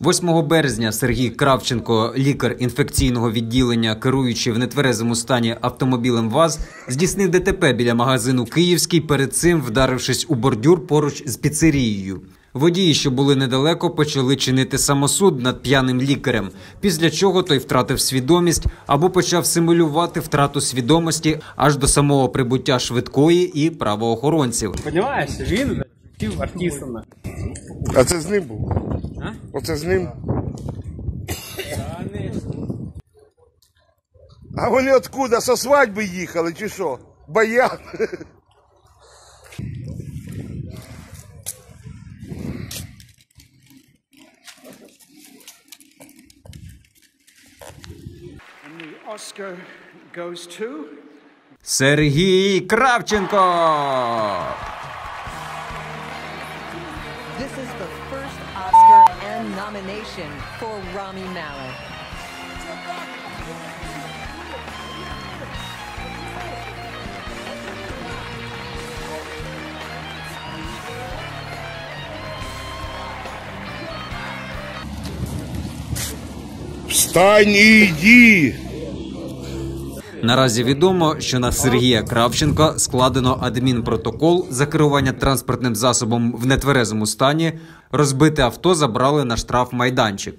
8 березня Сергій Кравченко, лікар інфекційного відділення, керуючи в нетверезому стані автомобілем ВАЗ, здійснив ДТП біля магазину Київський, перед цим вдарившись у бордюр поруч з піцерією. Водії, що були недалеко, почали чинити самосуд над п'яним лікарем, після чого той втратив свідомість або почав симулювати втрату свідомості аж до самого прибуття швидкої і правоохоронців. Понимаєш, він артистом. А це з ним був? Оце з ним. А вони откуда? Со свадьби їхали чи що? Баян. Oscar goes to. Сергій Кравченко! This is the first Oscar and nomination for Rami Malek. Встань і йди. Наразі відомо, що на Сергія Кравченка складено адмінпротокол за керування транспортним засобом в нетверезому стані. Розбите авто забрали на штраф майданчик.